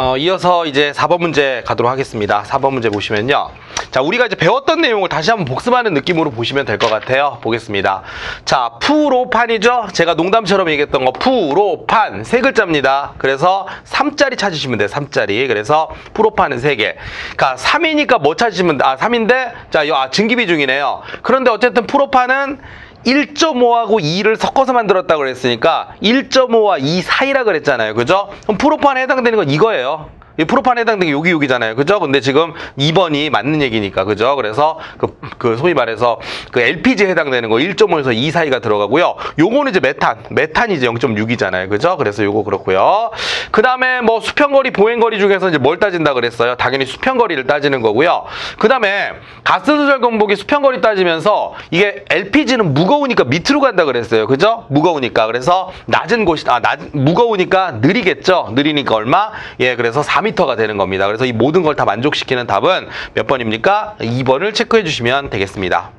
어, 이어서 이제 4번 문제 가도록 하겠습니다. 4번 문제 보시면요. 자, 우리가 이제 배웠던 내용을 다시 한번 복습하는 느낌으로 보시면 될 것 같아요. 보겠습니다. 자, 푸로판이죠? 제가 농담처럼 얘기했던 거, 푸로판. 세 글자입니다. 그래서 3자리 찾으시면 돼요. 3자리. 그래서 푸로판은 3개. 그러니까 3이니까 뭐 찾으시면, 아, 3인데, 자, 요, 아, 증기비 중이네요. 그런데 어쨌든 푸로판은 1.5하고 2를 섞어서 만들었다고 그랬으니까 1.5와 2 사이라 그랬잖아요. 그죠? 그럼 프로판에 해당되는 건 이거예요. 이 프로판에 해당되는 게 여기 여기잖아요. 그죠? 근데 지금 2번이 맞는 얘기니까. 그죠? 그래서 그, 그 소위 말해서 그 LPG에 해당되는 거 1.5에서 2 사이가 들어가고요. 요거는 이제 메탄. 메탄이 이제 0.6이잖아요. 그죠? 그래서 요거 그렇고요. 그 다음에 뭐 수평거리, 보행거리 중에서 이제 뭘 따진다 그랬어요? 당연히 수평거리를 따지는 거고요. 그 다음에 가스 조절 공복이 수평거리 따지면서 이게 LPG는 무거우니까 밑으로 간다 그랬어요. 그죠? 무거우니까. 그래서 낮은 곳이, 아, 낮, 무거우니까 느리겠죠? 느리니까 얼마? 예, 그래서 4m가 되는 겁니다. 그래서 이 모든 걸 다 만족시키는 답은 몇 번입니까? 2번을 체크해 주시면 되겠습니다.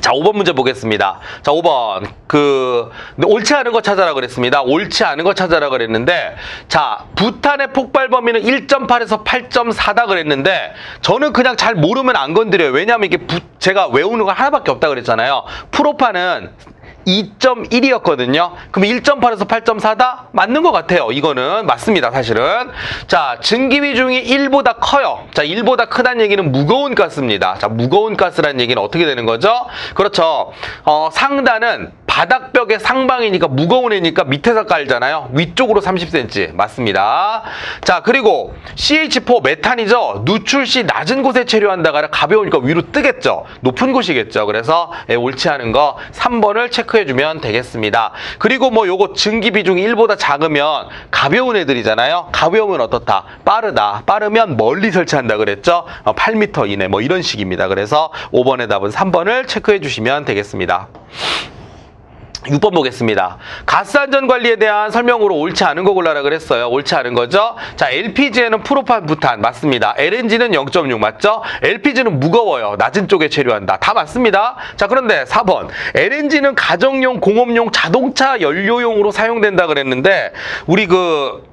자, 5번 문제 보겠습니다. 자, 5번. 그, 옳지 않은 거 찾아라 그랬습니다. 옳지 않은 거 찾아라 그랬는데, 자, 부탄의 폭발 범위는 1.8에서 8.4다 그랬는데, 저는 그냥 잘 모르면 안 건드려요. 왜냐하면 이게 부- 제가 외우는 거 하나밖에 없다 그랬잖아요. 프로파는 2.1이었거든요. 그럼 1.8에서 8.4다? 맞는 것 같아요. 이거는 맞습니다. 사실은. 자, 증기비중이 1보다 커요. 자, 1보다 크다는 얘기는 무거운 가스입니다. 자, 무거운 가스라는 얘기는 어떻게 되는 거죠? 그렇죠. 어, 상단은 바닥벽의 상방이니까 무거운 애니까 밑에서 깔잖아요. 위쪽으로 30cm. 맞습니다. 자, 그리고 CH4 메탄이죠. 누출 시 낮은 곳에 체류한다가 가벼우니까 위로 뜨겠죠. 높은 곳이겠죠. 그래서 예, 옳지 않은 거 3번을 체크해 주면 되겠습니다. 그리고 뭐 요거 증기 비중이 1보다 작으면 가벼운 애들이잖아요. 가벼우면 어떻다? 빠르다. 빠르면 멀리 설치한다 그랬죠. 어, 8m 이내 뭐 이런 식입니다. 그래서 5번의 답은 3번을 체크해 주시면 되겠습니다. 6번 보겠습니다. 가스 안전 관리에 대한 설명으로 옳지 않은 거 골라라 그랬어요. 옳지 않은 거죠? 자, LPG에는 프로판 부탄 맞습니다. LNG는 0.6 맞죠? LPG는 무거워요. 낮은 쪽에 체류한다. 다 맞습니다. 자, 그런데 4번. LNG는 가정용, 공업용, 자동차 연료용으로 사용된다 그랬는데 우리 그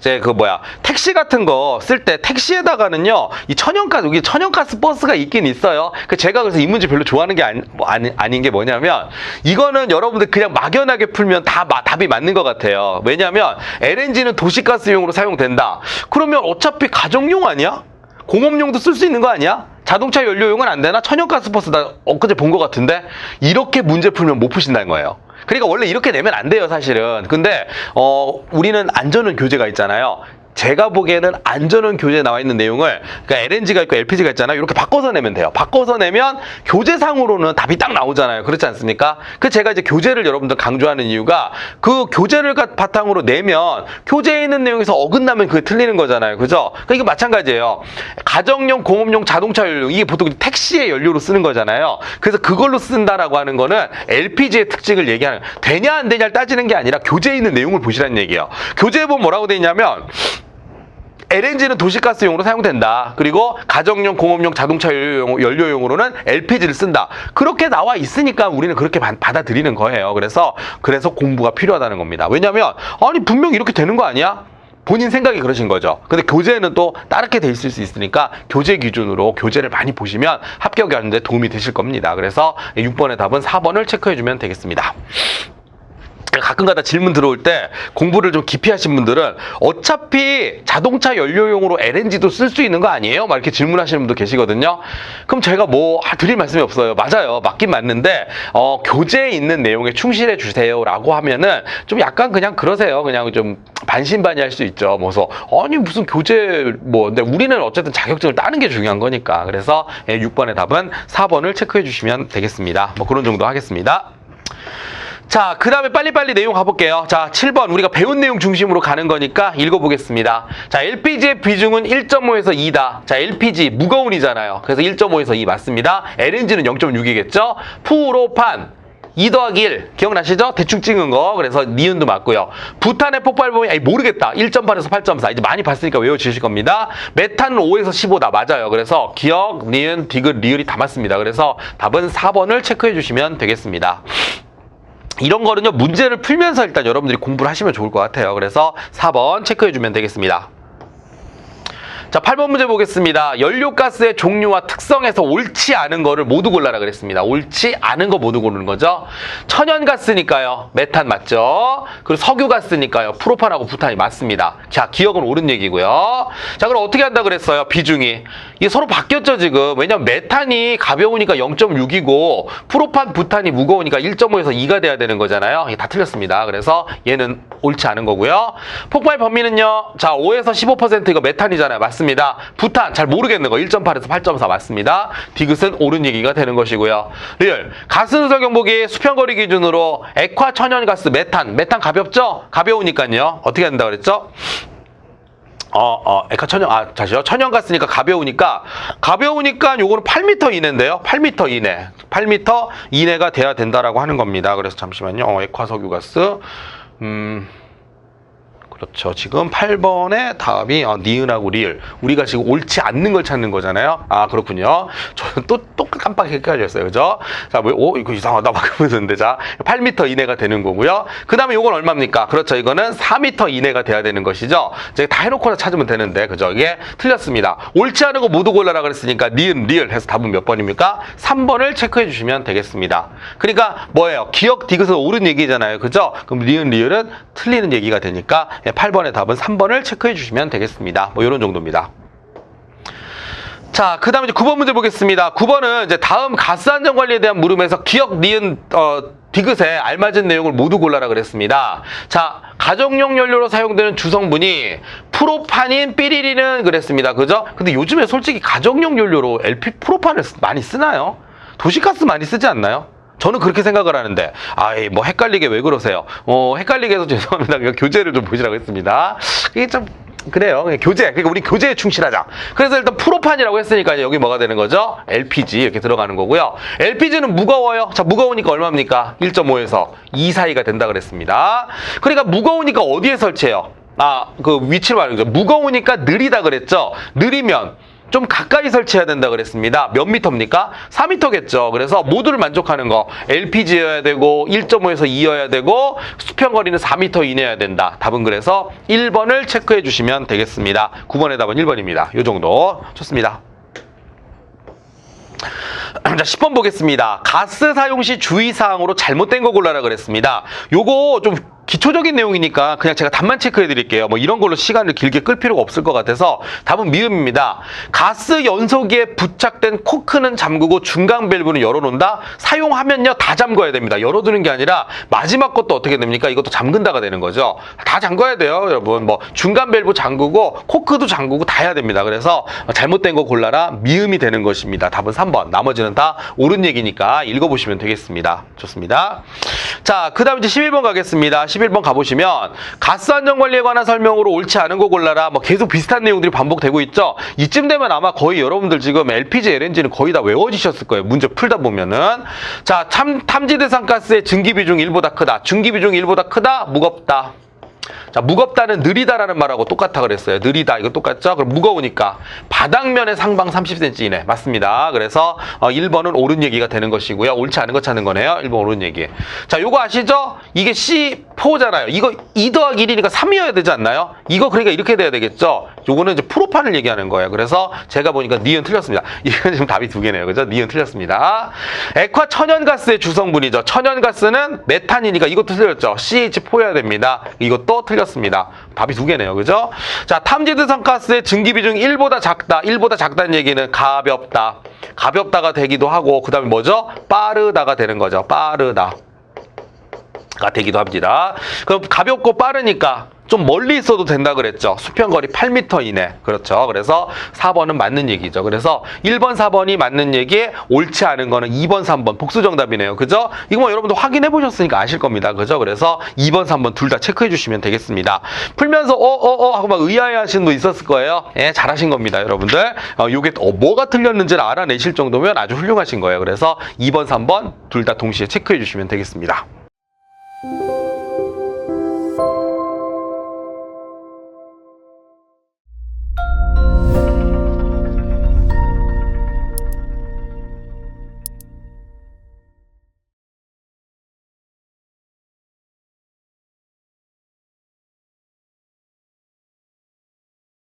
이제 그 뭐야 택시 같은 거 쓸 때 택시에다가는요 이 천연가스 여기 천연가스 버스가 있긴 있어요. 그 제가 그래서 이 문제 별로 좋아하는 게 아니, 뭐 아니, 아닌 게 뭐냐면 이거는 여러분들 그냥 막연하게 풀면 다 마- 답이 맞는 것 같아요. 왜냐하면 LNG는 도시가스용으로 사용된다. 그러면 어차피 가정용 아니야? 공업용도 쓸 수 있는 거 아니야? 자동차 연료용은 안 되나? 천연가스 버스 나 엊그제 본 것 같은데 이렇게 문제 풀면 못 푸신다는 거예요. 그러니까 원래 이렇게 내면 안 돼요, 사실은. 근데 어 우리는 안전은 교재가 있잖아요. 제가 보기에는 안전은 교재에 나와 있는 내용을 그러니까 LNG가 있고 LPG가 있잖아요. 이렇게 바꿔서 내면 돼요. 바꿔서 내면 교재상으로는 답이 딱 나오잖아요. 그렇지 않습니까? 그 제가 이제 교재를 여러분들 강조하는 이유가 그 교재를 가- 바탕으로 내면 교재에 있는 내용에서 어긋나면 그게 틀리는 거잖아요. 그죠? 그러니까 이게 마찬가지예요. 가정용, 공업용, 자동차 연료 이게 보통 택시의 연료로 쓰는 거잖아요. 그래서 그걸로 쓴다라고 하는 거는 LPG의 특징을 얘기하는. 되냐 안 되냐를 따지는 게 아니라 교재에 있는 내용을 보시라는 얘기예요. 교재에 보면 뭐라고 돼 있냐면 LNG는 도시가스용으로 사용된다. 그리고 가정용, 공업용, 자동차 연료용, 연료용으로는 LPG를 쓴다. 그렇게 나와 있으니까 우리는 그렇게 받- 받아들이는 거예요. 그래서 그래서 공부가 필요하다는 겁니다. 왜냐하면 아니 분명 이렇게 되는 거 아니야? 본인 생각이 그러신 거죠. 근데 교재는 또 다르게 돼 있을 수 있으니까 교재 기준으로 교재를 많이 보시면 합격이 하는데 도움이 되실 겁니다. 그래서 6번의 답은 4번을 체크해 주면 되겠습니다. 가끔가다 질문 들어올 때 공부를 좀 깊이 하신 분들은 어차피 자동차 연료용으로 LNG도 쓸 수 있는 거 아니에요? 막 이렇게 질문하시는 분도 계시거든요. 그럼 제가 뭐 아, 드릴 말씀이 없어요. 맞아요. 맞긴 맞는데 어, 교재에 있는 내용에 충실해 주세요라고 하면은 좀 약간 그냥 그러세요. 그냥 좀 반신반의할 수 있죠. 뭐서 아니 무슨 교재 뭐 근데 우리는 어쨌든 자격증을 따는 게 중요한 거니까. 그래서 6번의 답은 4번을 체크해 주시면 되겠습니다. 뭐 그런 정도 하겠습니다. 자, 그 다음에 빨리빨리 내용 가볼게요. 자, 7번. 우리가 배운 내용 중심으로 가는 거니까 읽어보겠습니다. 자, LPG의 비중은 1.5에서 2다. 자, LPG, 무거운이잖아요. 그래서 1.5에서 2 맞습니다. LNG는 0.6이겠죠? 프로판. 2 더하기 1 기억나시죠? 대충 찍은 거 그래서 니은도 맞고요 부탄의 폭발 범위 아니 모르겠다 1.8에서 8.4 이제 많이 봤으니까 외워주실 겁니다 메탄은 5에서 15다 맞아요 그래서 기억, 니은, 디귿, 리을이 다 맞습니다 그래서 답은 4번을 체크해 주시면 되겠습니다 이런 거는요, 문제를 풀면서 일단 여러분들이 공부를 하시면 좋을 것 같아요. 그래서 4번 체크해 주면 되겠습니다. 자, 8번 문제 보겠습니다. 연료가스의 종류와 특성에서 옳지 않은 거를 모두 골라라 그랬습니다. 옳지 않은 거 모두 고르는 거죠. 천연가스니까요. 메탄 맞죠? 그리고 석유가스니까요. 프로판하고 부탄이 맞습니다. 자, 기억은 옳은 얘기고요. 자, 그럼 어떻게 한다 그랬어요? 비중이. 이게 서로 바뀌었죠, 지금. 왜냐면 메탄이 가벼우니까 0.6이고 프로판, 부탄이 무거우니까 1.5에서 2가 돼야 되는 거잖아요. 이게 다 틀렸습니다. 그래서 얘는 옳지 않은 거고요. 폭발 범위는요. 자, 5에서 15% 이거 메탄이잖아요. 맞습니다. 부탄 잘 모르겠는 거 1.8에서 8.4 맞습니다. 디귿은 옳은 얘기가 되는 것이고요. 리얼 가스누설 경보기 수평거리 기준으로 액화 천연가스 메탄 메탄 가볍죠? 가벼우니까요. 어떻게 한다 그랬죠? 어, 어, 에카 천연, 아, 다시요. 천연가스니까 가벼우니까, 가벼우니까 요거는 8m 이내인데요. 8m 이내. 8m 이내가 돼야 된다라고 하는 겁니다. 그래서 잠시만요. 어, 에콰 석유가스. 음, 그렇죠. 지금 8번의 답이 어, 니은하고 리을. 우리가 지금 옳지 않는 걸 찾는 거잖아요. 아, 그렇군요. 저는 또, 또 깜빡 헷갈렸어요. 그죠? 자, 뭐, 오, 이거 이상하다. 막 그러는데. 자, 8m 이내가 되는 거고요. 그 다음에 이건 얼마입니까? 그렇죠. 이거는 4m 이내가 돼야 되는 것이죠. 제가 다 해놓고 찾으면 되는데. 그죠? 이게 틀렸습니다. 옳지 않은 거 모두 골라라 그랬으니까 니은, 리을 해서 답은 몇 번입니까? 3번을 체크해 주시면 되겠습니다. 그러니까 뭐예요? 기억 디귿은 옳은 얘기잖아요. 그죠? 그럼 니은, 리을은 틀리는 얘기가 되니까 8번의 답은 3번을 체크해 주시면 되겠습니다. 뭐 이런 정도입니다. 자, 그 다음에 이제 9번 문제 보겠습니다. 9번은 이제 다음 가스 안전 관리에 대한 물음에서 기억, 니은, 어, 디귿에 알맞은 내용을 모두 골라라 그랬습니다. 자, 가정용 연료로 사용되는 주성분이 프로파닌, 삐리리는 그랬습니다. 그죠? 근데 요즘에 솔직히 가정용 연료로 LP 프로판을 쓰- 많이 쓰나요? 도시가스 많이 쓰지 않나요? 저는 그렇게 생각을 하는데, 아이, 뭐, 헷갈리게 왜 그러세요? 어, 헷갈리게 해서 죄송합니다. 그냥 교재를 좀 보시라고 했습니다. 이게 좀, 그래요. 교재. 그러니까 우리 교재에 충실하자. 그래서 일단 프로판이라고 했으니까 여기 뭐가 되는 거죠? LPG 이렇게 들어가는 거고요. LPG는 무거워요. 자, 무거우니까 얼마입니까? 1.5에서 2 사이가 된다 그랬습니다. 그러니까 무거우니까 어디에 설치해요? 아, 그 위치를 말하는 거죠. 무거우니까 느리다 그랬죠? 느리면 좀 가까이 설치해야 된다 그랬습니다. 몇 미터입니까? 4미터겠죠. 그래서 모두를 만족하는 거 LPG여야 되고 1.5에서 2여야 되고 수평 거리는 4미터 이내여야 된다. 답은 그래서 1번을 체크해 주시면 되겠습니다. 9번의 답은 1번입니다. 요 정도 좋습니다. 자, 10번 보겠습니다. 가스 사용 시 주의사항으로 잘못된 거 골라라 그랬습니다. 요거 좀 기초적인 내용이니까 그냥 제가 답만 체크해 드릴게요. 뭐 이런 걸로 시간을 길게 끌 필요가 없을 것 같아서 답은 미음입니다. 가스 연소기에 부착된 코크는 잠그고 중간 밸브는 열어놓는다? 사용하면요 다 잠궈야 됩니다. 열어두는 게 아니라 마지막 것도 어떻게 됩니까? 이것도 잠근다가 되는 거죠. 다 잠궈야 돼요 여러분. 뭐 중간 밸브 잠그고 코크도 잠그고 다 해야 됩니다. 그래서 잘못된 거 골라라 미음이 되는 것입니다. 답은 3번. 나머지는 다 옳은 얘기니까 읽어보시면 되겠습니다. 좋습니다. 자, 그 다음 이제 11번 가겠습니다. 11번 가보시면 가스 안전 관리에 관한 설명으로 옳지 않은 거 골라라. 뭐 계속 비슷한 내용들이 반복되고 있죠. 이쯤 되면 아마 거의 여러분들 지금 LPG, LNG는 거의 다 외워지셨을 거예요. 문제 풀다 보면은. 자, 참, 탐지 대상 가스의 증기 비중 1보다 크다. 증기 비중 1보다 크다. 무겁다. 자, 무겁다는 느리다라는 말하고 똑같아 그랬어요. 느리다. 이거 똑같죠? 그럼 무거우니까. 바닥면의 상방 30cm 이내. 맞습니다. 그래서 어, 1번은 옳은 얘기가 되는 것이고요. 옳지 않은 거 찾는 거네요. 1번 옳은 얘기. 자, 요거 아시죠? 이게 C4잖아요. 이거 2 더하기 1이니까 3이어야 되지 않나요? 이거 그러니까 이렇게 돼야 되겠죠? 요거는 이제 프로판을 얘기하는 거예요. 그래서 제가 보니까 니은 틀렸습니다. 이건 지금 답이 두 개네요. 그죠? 니은 틀렸습니다. 액화 천연가스의 주성분이죠. 천연가스는 메탄이니까 이것도 틀렸죠. CH4여야 됩니다. 이것도 틀렸습니다. 답이 두 개네요. 그죠? 자, 탐지드성 가스의 증기 비중 1보다 작다. 1보다 작다는 얘기는 가볍다. 가볍다가 되기도 하고 그다음에 뭐죠? 빠르다가 되는 거죠. 빠르다. 가 되기도 합니다. 그럼 가볍고 빠르니까 좀 멀리 있어도 된다 그랬죠. 수평거리 8m 이내. 그렇죠. 그래서 4번은 맞는 얘기죠. 그래서 1번, 4번이 맞는 얘기에 옳지 않은 거는 2번, 3번 복수 정답이네요. 그죠? 이거 뭐 여러분도 확인해 보셨으니까 아실 겁니다. 그죠? 그래서 2번, 3번 둘 다 체크해 주시면 되겠습니다. 풀면서 어, 어, 어 하고 막 의아해 하시는 분 있었을 거예요. 예, 잘하신 겁니다, 여러분들. 어, 요게 어, 뭐가 틀렸는지를 알아내실 정도면 아주 훌륭하신 거예요. 그래서 2번, 3번 둘 다 동시에 체크해 주시면 되겠습니다.